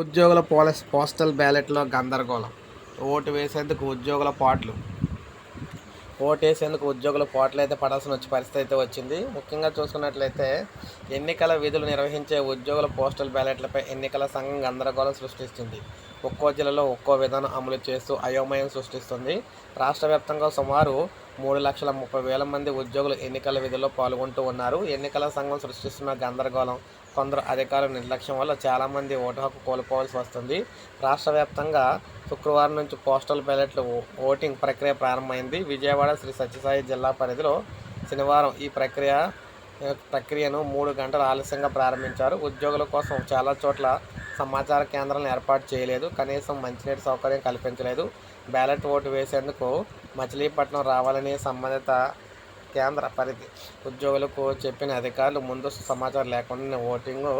ఉద్యోగుల police postal బ్యాలెట్లో గందరగోళం. Vote వేసేందుకు ఉద్యోగుల పాటలు. ఓటు వేసేందుకు ఉద్యోగుల పాటలు అయితే పడాల్సిన వచ్చే పరిస్థితి అయితే వచ్చింది. ముఖ్యంగా చూసుకున్నట్లయితే ఎన్నికల విధులు నిర్వహించే ఉద్యోగుల పోస్టల్ బ్యాలెట్లపై ఎన్నికల సంఘం గందరగోళం సృష్టిస్తుంది. ఒక్కో జిల్లాలో ఒక్కో విధానం అమలు చేస్తూ అయోమయం సృష్టిస్తుంది. రాష్ట్ర వ్యాప్తంగా సుమారు మూడు లక్షల ముప్పై వేల మంది ఉద్యోగులు ఎన్నికల విధుల్లో పాల్గొంటూ ఉన్నారు. ఎన్నికల సంఘం సృష్టిస్తున్న గందరగోళం కొందరు అధికారుల నిర్లక్ష్యం వల్ల చాలామంది ఓటు హక్కు కోల్పోవాల్సి వస్తుంది. రాష్ట్ర వ్యాప్తంగా శుక్రవారం నుంచి పోస్టల్ బ్యాలెట్లు ఓటింగ్ ప్రక్రియ ప్రారంభమైంది. విజయవాడ శ్రీ సత్యసాయి జిల్లా పరిధిలో శనివారం ఈ ప్రక్రియ ప్రక్రియను మూడు గంటల ఆలస్యంగా ప్రారంభించారు. ఉద్యోగుల కోసం చాలా చోట్ల సమాచార కేంద్రాలను ఏర్పాటు చేయలేదు. కనీసం మంచినీటి సౌకర్యం కల్పించలేదు. బ్యాలెట్ ఓటు వేసేందుకు మచిలీపట్నం రావాలని సంబంధిత కేంద్ర పరిధి ఉద్యోగులకు చెప్పిన అధికారులు ముందు సమాచారం లేకుండా ఓటింగ్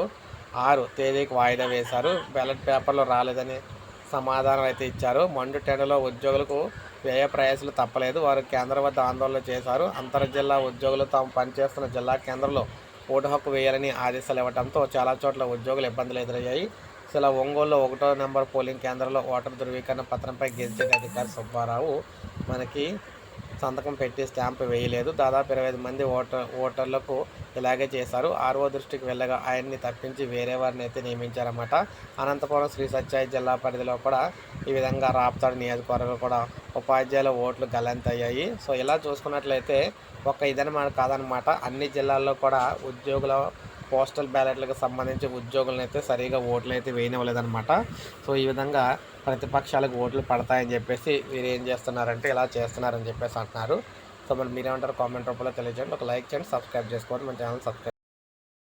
ఆరు తేదీకి వాయిదా వేశారు. బ్యాలెట్ పేపర్లు రాలేదని సమాధానం అయితే ఇచ్చారు. మండు టెండలో ఉద్యోగులకు వ్యయ ప్రయాసాలు తప్పలేదు. వారు కేంద్రం వద్ద ఆందోళన చేశారు. అంతర్జిల్లా ఉద్యోగులు తాము పనిచేస్తున్న జిల్లా కేంద్రంలో ఓటు హక్కు వేయాలని ఆదేశాలు ఇవ్వడంతో చాలా చోట్ల ఉద్యోగులు ఇబ్బందులు ఎదురయ్యాయి. ఇలా ఒంగోలులో ఒకటో నెంబర్ పోలింగ్ కేంద్రంలో ఓటర్ ధృవీకరణ పత్రంపై గెలిచే అధికారి సుబ్బారావు మనకి సంతకం పెట్టి స్టాంప్ వేయలేదు. దాదాపు ఇరవై ఐదు మంది ఓటర్ ఓటర్లకు ఇలాగే చేశారు. ఆర్ఓ దృష్టికి వెళ్ళగా ఆయన్ని తప్పించి వేరే వారిని అయితే నియమించారన్నమాట. అనంతపురం శ్రీ సత్యాయి జిల్లా పరిధిలో కూడా ఈ విధంగా రాప్తాడు నియోజకవర్గంలో కూడా ఉపాధ్యాయుల ఓట్లు గల్లంతయ్యాయి సో ఇలా చూసుకున్నట్లయితే ఒక ఇదనమాట కాదనమాట. అన్ని జిల్లాల్లో కూడా ఉద్యోగుల పోస్టల్ బ్యాలెట్లకు సంబంధించి ఉద్యోగులను అయితే సరిగా ఓట్లు అయితే వేయనివ్వలేదన్నమాట. సో ఈ విధంగా ప్రతిపక్షాలకు ఓట్లు పడతాయని చెప్పేసి వీరు ఏం చేస్తున్నారంటే ఇలా చేస్తున్నారని చెప్పేసి అంటున్నారు. సో మరి మీరేమంటారు? కామెంట్ రూపంలో తెలియజేయండి. ఒక లైక్ చేయండి సబ్స్క్రైబ్ చేసుకోండి. మన ఛానల్ సబ్స్క్రైబ్